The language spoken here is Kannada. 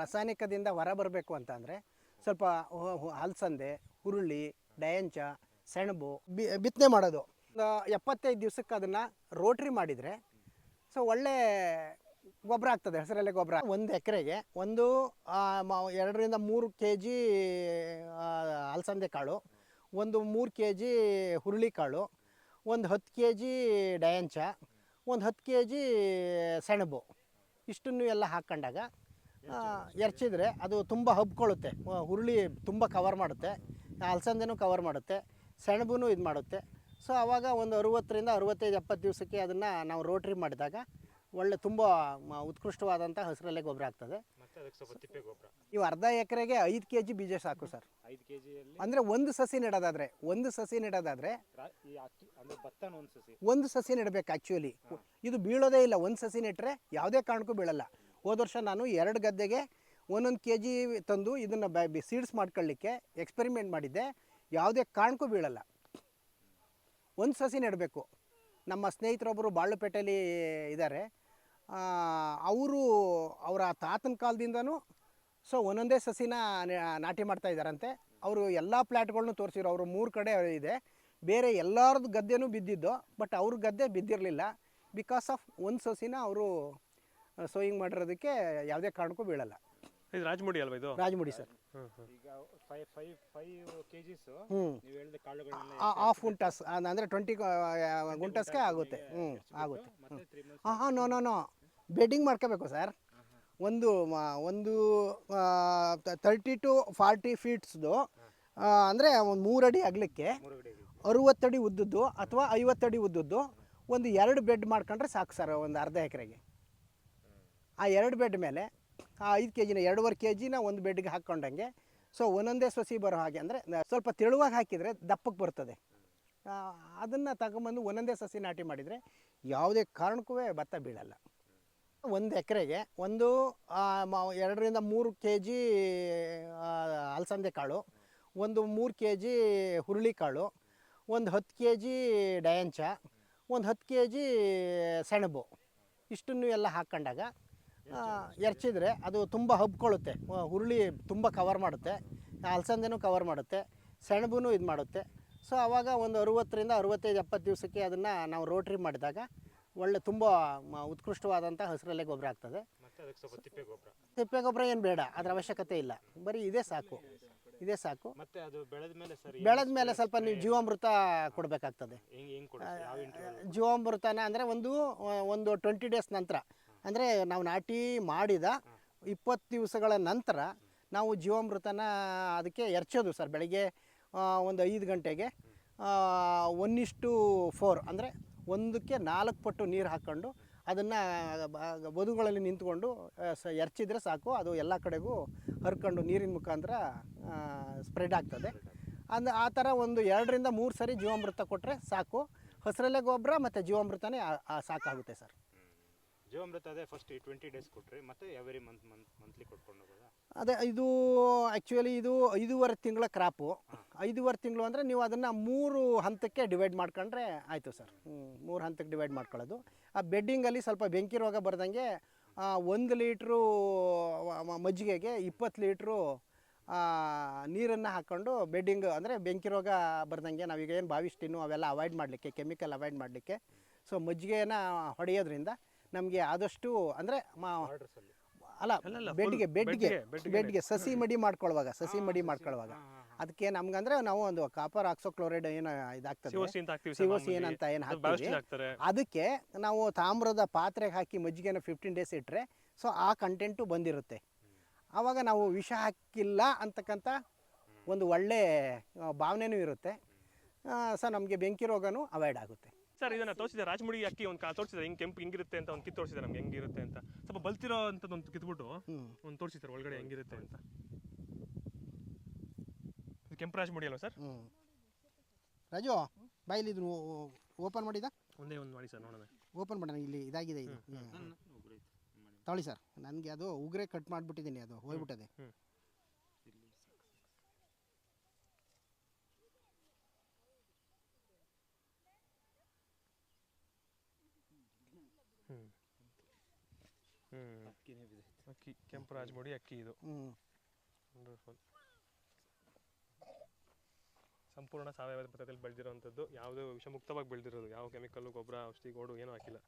ರಾಸಾಯನಿಕದಿಂದ ಹೊರ ಬರಬೇಕು ಅಂತ ಅಂದರೆ ಸ್ವಲ್ಪ ಅಲಸಂದೆ, ಹುರುಳಿ, ಡಯಂಚ, ಸೆಣಬು ಬಿ, ಬಿತ್ತನೆ ಮಾಡೋದು. ಎಪ್ಪತ್ತೈದು ದಿವ್ಸಕ್ಕೆ ಅದನ್ನು ರೋಟ್ರಿ ಮಾಡಿದರೆ ಸೊ ಒಳ್ಳೆ ಗೊಬ್ಬರ ಆಗ್ತದೆ ಹೆಸರಲ್ಲೇ ಗೊಬ್ಬರ. ಒಂದು ಎಕರೆಗೆ ಒಂದು ಎರಡರಿಂದ ಮೂರು ಕೆ ಜಿ ಅಲಸಂದೆ ಕಾಳು, ಒಂದು ಮೂರು ಕೆ ಜಿ ಹುರುಳಿ ಕಾಳು, ಒಂದು ಹತ್ತು ಕೆ ಜಿ ಡಯಂಚ, ಒಂದು ಹತ್ತು ಕೆ ಜಿ ಸೆಣಬು. ಇಷ್ಟನ್ನು ಎಲ್ಲ ಹಾಕ್ಕೊಂಡಾಗ ಎರ್ಚಿದ್ರೆ ಅದು ತುಂಬ ಹಬ್ಕೊಳ್ಳುತ್ತೆ. ಹುರುಳಿ ತುಂಬ ಕವರ್ ಮಾಡುತ್ತೆ. ಅಲಸಂದೆನೂ ಕವರ್ ಮಾಡುತ್ತೆ. ಸೆಣಬೂ ಇದು ಮಾಡುತ್ತೆ. ಸೊ ಆವಾಗ ಒಂದು ಅರುವತ್ತರಿಂದ ಅರುವತ್ತೈದು ಎಪ್ಪತ್ತು ದಿವಸಕ್ಕೆ ಅದನ್ನು ನಾವು ರೋಟ್ರಿ ಮಾಡಿದಾಗ ಒಳ್ಳೆ ತುಂಬ ಉತ್ಕೃಷ್ಟವಾದಂಥ ಹಸಿರಲ್ಲೇ ಗೊಬ್ಬರ ಆಗ್ತದೆ. ನೀವು ಅರ್ಧ ಎಕರೆಗೆ ಐದು ಕೆ ಜಿ ಬೀಜ ಸಾಕು ಸರ್. ಅಂದ್ರೆ ಒಂದು ಸಸಿ ನೆಡೋದಾದರೆ ಒಂದು ಸಸಿ ನೆಡೋದಾದರೆ ಒಂದು ಸಸಿ. ಒಂದು ಸಸಿ ನೆಡಬೇಕು ಆ್ಯಕ್ಚುಲಿ ಇದು ಬೀಳೋದೇ ಇಲ್ಲ. ಒಂದು ಸಸಿ ನೆಟ್ಟರೆ ಯಾವುದೇ ಕಾರಣಕ್ಕೂ ಬೀಳಲ್ಲ. ಹೋದ ವರ್ಷ ನಾನು ಎರಡು ಗದ್ದೆಗೆ ಒಂದೊಂದು ಕೆ ಜಿ ತಂದು ಇದನ್ನು ಬ ಸೀಡ್ಸ್ ಮಾಡ್ಕೊಳ್ಳಿಕ್ಕೆ ಎಕ್ಸ್ಪೆರಿಮೆಂಟ್ ಮಾಡಿದ್ದೆ. ಯಾವುದೇ ಕಾರಣಕ್ಕೂ ಬೀಳಲ್ಲ. ಒಂದು ಸಸಿ ನೆಡಬೇಕು. ನಮ್ಮ ಸ್ನೇಹಿತರೊಬ್ಬರು ಬಾಳುಪೇಟೆಯಲ್ಲಿ ಇದ್ದಾರೆ. ಅವರು ಅವರ ತಾತನ ಕಾಲದಿಂದನೂ ಸೊ ಒಂದೊಂದೇ ಸಸಿನ ನಾಟಿ ಮಾಡ್ತಾ ಇದ್ದಾರಂತೆ. ಅವರು ಎಲ್ಲ ಪ್ಲ್ಯಾಟ್ಗಳನ್ನೂ ತೋರಿಸಿದ್ರು. ಅವರು ಮೂರು ಕಡೆ ಇದೆ. ಬೇರೆ ಎಲ್ಲರದ್ದು ಗದ್ದೆನೂ ಬಿದ್ದಿದ್ದು, ಬಟ್ ಅವ್ರ ಗದ್ದೆ ಬಿದ್ದಿರಲಿಲ್ಲ. ಬಿಕಾಸ್ ಆಫ್ ಒಂದು ಸಸಿನ ಅವರು ಸೋಯಿಂಗ್ ಮಾಡಿರೋದಕ್ಕೆ ಯಾವುದೇ ಕಾರಣಕ್ಕೂ ಬೀಳಲ್ಲ. ಇದು ರಾಜಮುಡಿ ಅಲ್ವಾ ಇದು? ರಾಜಮುಡಿ ಸರ್. ಈಗ five five five K Gs ಹ್ಞೂ ನೀವು ಹೇಳಿದ ಕಾಳುಗಳನ್ನೆಲ್ಲ ಹಾಫ್ ಗುಂಟಸ್ ಅಂದರೆ ಟ್ವೆಂಟಿ ಗುಂಟಾಸ್ಗೆ ಆಗುತ್ತೆ. ಹ್ಞೂ ಆಗುತ್ತೆ. ಹಾಂ ಹಾಂ ನೋ ನೋ ನೋ. ಬೆಡ್ಡಿಂಗ್ ಮಾಡ್ಕೋಬೇಕು ಸರ್. ಒಂದು ಮ- ಒಂದು ತರ್ಟಿ ಟು ಫಾರ್ಟಿ ಫೀಟ್ಸ್ದು ಅಂದರೆ ಒಂದು ಮೂರಡಿ ಅಗಲಕ್ಕೆ ಅರುವತ್ತಡಿ ಉದ್ದದ್ದು ಅಥವಾ ಐವತ್ತಡಿ ಉದ್ದದ್ದು ಒಂದು ಎರಡು ಬೆಡ್ ಮಾಡ್ಕೊಂಡ್ರೆ ಸಾಕು ಸರ್ ಒಂದು ಅರ್ಧ ಎಕರೆಗೆ. ಆ ಎರಡು ಬೆಡ್ ಮೇಲೆ, ಆ ಐದು ಕೆ ಜಿನ ಎರಡೂವರೆ ಕೆ ಜಿನ ಒಂದು ಬೆಡ್ಗೆ ಹಾಕ್ಕೊಂಡಂಗೆ, ಸೊ ಒಂದೊಂದೇ ಸಸಿ ಬರೋ ಹಾಗೆ ಅಂದರೆ ಸ್ವಲ್ಪ ತೆಳುವಾಗಿ ಹಾಕಿದರೆ ದಪ್ಪಕ್ಕೆ ಬರ್ತದೆ. ಅದನ್ನು ತಗೊಂಬಂದು ಒಂದೊಂದೇ ಸಸಿ ನಾಟಿ ಮಾಡಿದರೆ ಯಾವುದೇ ಕಾರಣಕ್ಕೂ ಭತ್ತ ಬೀಳಲ್ಲ. ಒಂದು ಎಕರೆಗೆ ಒಂದು ಎರಡರಿಂದ ಮೂರು ಕೆ ಜಿ ಅಲಸಂದೆ ಕಾಳು, ಒಂದು ಮೂರು ಕೆ ಜಿ ಹುರುಳಿ ಕಾಳು, ಒಂದು ಹತ್ತು ಕೆ ಜಿ ಡಯಂಚ, ಒಂದು ಹತ್ತು ಕೆ ಜಿ ಸೆಣಬು, ಇಷ್ಟನ್ನು ಎಲ್ಲ ಹಾಕ್ಕೊಂಡಾಗ ಎರ್ಚಿದ್ರೆ ಅದು ತುಂಬ ಹಬ್ಕೊಳ್ಳುತ್ತೆ. ಹುರುಳಿ ತುಂಬ ಕವರ್ ಮಾಡುತ್ತೆ. ಅಲಸಂದೆನೂ ಕವರ್ ಮಾಡುತ್ತೆ. ಸೆಣಬೂ ಇದು ಮಾಡುತ್ತೆ. ಸೊ ಆವಾಗ ಒಂದು ಅರುವತ್ತರಿಂದ ಅರುವತ್ತೈದು ಎಪ್ಪತ್ತು ದಿವಸಕ್ಕೆ ಅದನ್ನು ನಾವು ರೋಟ್ರಿ ಮಾಡಿದಾಗ ಒಳ್ಳೆ ತುಂಬ ಉತ್ಕೃಷ್ಟವಾದಂಥ ಹಸಿರಲ್ಲೇ ಗೊಬ್ಬರ ಆಗ್ತದೆ. ತಿಪ್ಪೆ ಗೊಬ್ಬರ. ಏನು ಬೇಡ ಅದರ ಅವಶ್ಯಕತೆ ಇಲ್ಲ. ಬರೀ ಇದೇ ಸಾಕು. ಇದೇ ಸಾಕು. ಬೆಳೆದ ಮೇಲೆ ಸರ್ ಬೆಳೆದ ಮೇಲೆ ಸ್ವಲ್ಪ ನೀವು ಜೀವಾಮೃತ ಕೊಡಬೇಕಾಗ್ತದೆ. ಜೀವಾಮೃತನ ಅಂದರೆ ಒಂದು ಒಂದು ಟ್ವೆಂಟಿ ಡೇಸ್ ನಂತರ. ಅಂದರೆ ನಾವು ನಾಟಿ ಮಾಡಿದ ಇಪ್ಪತ್ತು ದಿವಸಗಳ ನಂತರ ನಾವು ಜೀವಾಮೃತನ ಅದಕ್ಕೆ ಎರಚೋದು ಸರ್ ಬೆಳಗ್ಗೆ ಒಂದು ಐದು ಗಂಟೆಗೆ. ಒನ್ನಿಷ್ಟು ಫೋರ್ ಅಂದರೆ ಒಂದಕ್ಕೆ ನಾಲ್ಕು ಪಟ್ಟು ನೀರು ಹಾಕ್ಕೊಂಡು ಅದನ್ನು ಬದುಗಳಲ್ಲಿ ನಿಂತ್ಕೊಂಡು ಸ, ಎರಚಿದ್ರೆ ಸಾಕು. ಅದು ಎಲ್ಲ ಕಡೆಗೂ ಹರ್ಕೊಂಡು ನೀರಿನ ಮುಖಾಂತರ ಸ್ಪ್ರೆಡ್ ಆಗ್ತದೆ. ಅಂದ, ಆ ಥರ ಒಂದು ಎರಡರಿಂದ ಮೂರು ಸರಿ ಜೀವಾಮೃತ ಕೊಟ್ಟರೆ ಸಾಕು. ಹಸಿರಲ್ಲೇ ಗೊಬ್ಬರ ಮತ್ತು ಜೀವಾಮೃತನೇ ಸಾಕಾಗುತ್ತೆ ಸರ್. ಜೀವಾಮೃತ ಅದೇ ಫಸ್ಟ್ ಟ್ವೆಂಟಿ ಡೇಸ್ ಕೊಟ್ರಿ ಮತ್ತೆ ಎವರಿ ಮಂತ್ ಮಂತ್ ಮಂತ್ಲಿ ಕೊಟ್ಕೊಂಡು ಹೋಗೋದಾ? ಅದೇ ಇದು ಆ್ಯಕ್ಚುಲಿ ಇದು ಐದೂವರೆ ತಿಂಗಳ ಕ್ರಾಪು ಐದೂವರೆ ತಿಂಗಳು ಅಂದರೆ ನೀವು ಅದನ್ನು ಮೂರು ಹಂತಕ್ಕೆ ಡಿವೈಡ್ ಮಾಡ್ಕೊಂಡ್ರೆ ಆಯಿತು ಸರ್. ಮೂರು ಹಂತಕ್ಕೆ ಡಿವೈಡ್ ಮಾಡ್ಕೊಳ್ಳೋದು. ಆ ಬೆಡ್ಡಿಂಗಲ್ಲಿ ಸ್ವಲ್ಪ ಬೆಂಕಿ ರೋಗ ಬರ್ದಂಗೆ ಒಂದು ಲೀಟ್ರು ಮಜ್ಜಿಗೆಗೆ ಇಪ್ಪತ್ತು ಲೀಟ್ರು ನೀರನ್ನು ಹಾಕ್ಕೊಂಡು ಬೆಡ್ಡಿಂಗ್ ಅಂದರೆ ಬೆಂಕಿ ರೋಗ ಬರ್ದಂಗೆ ನಾವೀಗ ಏನು ಬಾವಿಸ್ಟಿನ್ನು ಅವೆಲ್ಲ ಅವಾಯ್ಡ್ ಮಾಡಲಿಕ್ಕೆ ಕೆಮಿಕಲ್ ಅವಾಯ್ಡ್ ಮಾಡಲಿಕ್ಕೆ. ಸೊ ಮಜ್ಜಿಗೆನ ಹೊಡೆಯೋದ್ರಿಂದ ನಮಗೆ ಆದಷ್ಟು ಅಂದರೆ ಅಲ್ಲಿ. ಬೆಡ್ಗೆ ಬೆಡ್ಗೆ ಬೆಡ್ಗೆ, ಸಸಿ ಮಡಿ ಮಾಡ್ಕೊಳ್ಳುವಾಗ ಸಸಿ ಮಡಿ ಮಾಡ್ಕೊಳ್ಳುವಾಗ ಅದಕ್ಕೆ ನಮ್ಗಂದ್ರೆ ನಾವು ಒಂದು ಕಾಪರ್ ಆಕ್ಸೋಕ್ಲೋರೈಡ್ ಏನು ಇದಾಗ್ತದೆ. ಸಿಒಸಿ ಏನಂತ ಏನು ಹಾಕ್ತೀವಿ. ಹಾಕ್ತಾರೆ. ಅದಕ್ಕೆ ನಾವು ತಾಮ್ರದ ಪಾತ್ರೆಗೆ ಹಾಕಿ ಮಜ್ಜಿಗೆನ ಫಿಫ್ಟೀನ್ ಡೇಸ್ ಇಟ್ಟರೆ ಸೊ ಆ ಕಂಟೆಂಟು ಬಂದಿರುತ್ತೆ. ಆವಾಗ ನಾವು ವಿಷ ಹಾಕಿಲ್ಲ ಅಂತಕ್ಕಂಥ ಒಂದು ಒಳ್ಳೆ ಭಾವನೆನೂ ಇರುತ್ತೆ. ಸೊ ನಮಗೆ ಬೆಂಕಿ ರೋಗನೂ ಅವಾಯ್ಡ್ ಆಗುತ್ತೆ. ಸರ್ ಇದನ್ನ ತೋರಿಸಿದೆ ರಾಜಮುಡಿ ಅಕ್ಕಿ ಒಂದು ತೋರಿಸಿದ್ರೆ ಹಿಂಗೆ ಕೆಂಪು ಹಿಂಗಿರುತ್ತೆ ಅಂತ ಒಂದು ಕಿತ್ತು ತೋರಿಸಿದೆ ನಮ್ಗೆ ಹೆಂಗಿರುತ್ತೆ ಅಂತ. ಸ್ವಲ್ಪ ಬಲ್ತಿರೋ ಅಂತದ್ದು ಒಂದು ಕಿತ್ಬಿಟ್ಟು ಒಂದು ತೋರಿಸಿದ್ದಾರೆ ಒಳಗಡೆ ಹೆಂಗಿರುತ್ತೆ ಅಂತ. ಇದು ಕೆಂಪು ರಾಜಮುಡಿ ಅಲ್ವಾ ಸರ್? ಹ್ಞೂ ರಾಜು ಬಾಯಿಲಿ ಇದನ್ನು ಓಪನ್ ಮಾಡಿದ? ಒಂದೇ ಒಂದು ಮಾಡಿ ಸರ್ ನೋಡೋಣ. ಓಪನ್ ಮಾಡೋಣ ಇಲ್ಲಿ ಇದಾಗಿದೆ ಇದು. ತಗೊಳ್ಳಿ ಸರ್ ನನಗೆ ಅದು ಉಗ್ರೆ ಕಟ್ ಮಾಡಿಬಿಟ್ಟಿದ್ದೀನಿ ಅದು ಹೋಗ್ಬಿಟ್ಟದೆ ಹ್ಮ್. ಹ್ಞೂ ಅಕ್ಕಿನೇ ಬಿದ್ದೈತೆ ಅಕ್ಕಿ ಕೆಂಪು ರಾಜಮುಡಿ ಅಕ್ಕಿ ಇದು ಹ್ಞೂ ವಂಡರ್ಫುಲ್ ಸಂಪೂರ್ಣ ಸಾವಯವ ಪದ್ಧತಿಯಲ್ಲಿ ಬೆಳೆದಿರೋವಂಥದ್ದು ಯಾವುದೇ ವಿಷಮುಕ್ತವಾಗಿ ಬೆಳೆದಿರೋದು ಯಾವ ಕೆಮಿಕಲ್ಲು ಗೊಬ್ಬರ ಔಷಧಿ ಗೋಡು ಏನೂ ಹಾಕಿಲ್ಲ.